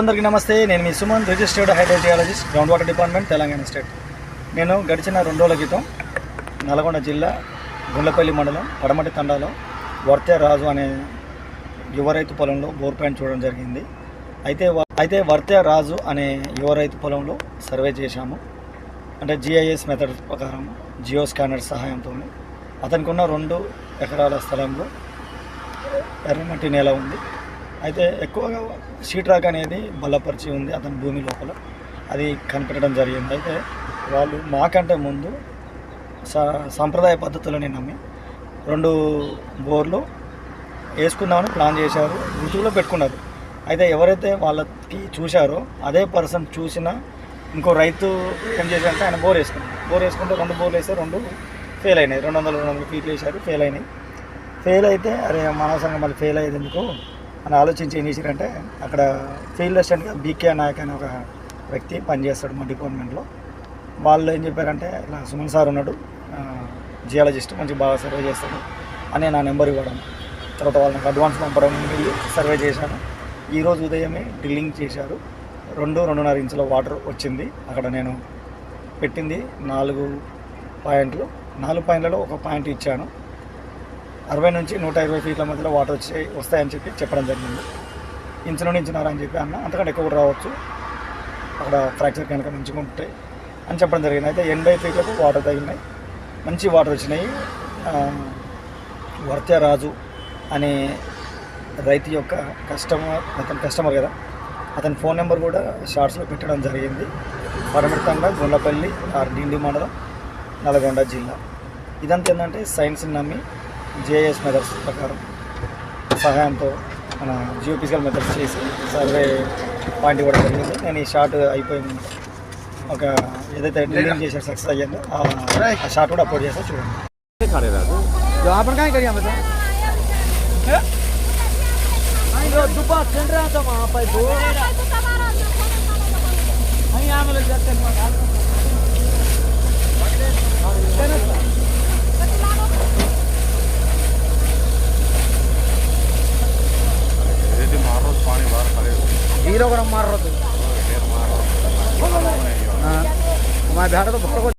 అందరికీ నమస్తే. నేను మీ Suman registered hydrogeologist ground water department Telangana state. నేను గడిచిన రెండు రోజుల క్రితం నల్గొండ జిల్లా గుండ్లపల్లి మండలం పడమటి తండాలో వర్తే రాజు అనే యువ రైతు పొలంలో బోర్ పాయింట్ చూడడం జరిగింది. అయితే అయితే వర్తే రాజు అనే యువ రైతు పొలంలో సర్వే చేశాము. అంటే జిఐఎస్ మెథడ్ ప్రకారం జియో స్కానర్ సహాయంతో అతనికి ఉన్న రెండు ఎకరాల స్థలంలో ఎర్రమట్టి నేల ఉంది. అయితే ఎక్కువగా సీట్రాక్ అనేది బలపరిచి ఉంది అతని భూమి లోపల. అది కనిపెట్టడం జరిగింది. అయితే వాళ్ళు మాకంటే ముందు సా సాంప్రదాయ పద్ధతులని నమ్మి రెండు బోర్లు వేసుకుందామని ప్లాన్ చేశారు. ఋతువులో పెట్టుకున్నారు. అయితే ఎవరైతే వాళ్ళకి చూశారో అదే పర్సన్ చూసిన ఇంకో రైతు ఏం చేశారంటే ఆయన బోర్ వేసుకున్నాడు. బోర్ వేసుకుంటే రెండు బోర్లు వేస్తే రెండు ఫెయిల్ అయినాయి. రెండు వందల రెండు వందల ఫీట్లు వేశారు. ఫెయిల్ అయినాయి. ఫెయిల్ అయితే అరే మానవసంగా మళ్ళీ ఫెయిల్ అయ్యేది ఎందుకు? అని ఆలోచించి ఏం చేశారంటే అక్కడ ఫీల్డ్ అసిస్టెంట్గా బీకే నాయక్ అనే ఒక వ్యక్తి పనిచేస్తాడు మా డిపార్ట్మెంట్లో. వాళ్ళు ఏం చెప్పారంటే ఇలా సుమన్ సార్ ఉన్నాడు జియాలజిస్ట్ మంచి బాగా సర్వే చేస్తాడు అని నా నెంబర్ ఇవ్వడం. తర్వాత వాళ్ళకి నాకు అడ్వాన్స్ పంపడం వెళ్ళి సర్వే చేశాను. ఈరోజు ఉదయమే డ్రిల్లింగ్ చేశారు. రెండు రెండున్నర ఇంచుల వాటర్ వచ్చింది. అక్కడ నేను పెట్టింది నాలుగు పాయింట్లు. నాలుగు పాయింట్లలో ఒక పాయింట్ ఇచ్చాను. అరవై నుంచి నూట ఇరవై ఫీట్ల మధ్యలో వాటర్ వచ్చి వస్తాయని చెప్పి చెప్పడం జరిగింది. ఇంచు నుండి ఇంచున్నర అని చెప్పి అన్న. అంతకంటే ఎక్కువ రావచ్చు. అక్కడ ఫ్రాక్చర్ కనుక మంచిగా ఉంటాయి అని చెప్పడం జరిగింది. అయితే ఎనభై ఫీట్లకు వాటర్ తగిలినాయి. మంచి వాటర్ వచ్చినాయి. వర్త్యరాజు రాజు అనే రైతు యొక్క కస్టమర్ అతని కస్టమర్ కదా అతని ఫోన్ నెంబర్ కూడా షార్ట్స్లో పెట్టడం జరిగింది. పరమితంగా గుండ్లపల్లి ఆర్ డిండి మండలం నల్గొండ జిల్లా. ఇదంతా ఏంటంటే సైన్స్ని నమ్మి జేఎస్ మెథడ్స్ ప్రకారం సహాయంతో మన జియోఫిజికల్ మెథడ్స్ చేసి సర్వే పాయింట్ ఇవ్వడం జరిగింది నేను ఈ షార్ట్ అయిపోయింది ఒక ఏదైతే డ్రిల్లింగ్ చేసే సక్సెస్ అయ్యిందో ఆ- ఆ షార్ట్ కూడా అప్లోడ్ చేస్తా చూడండి अपन कहाँ करिए मतलब दुपा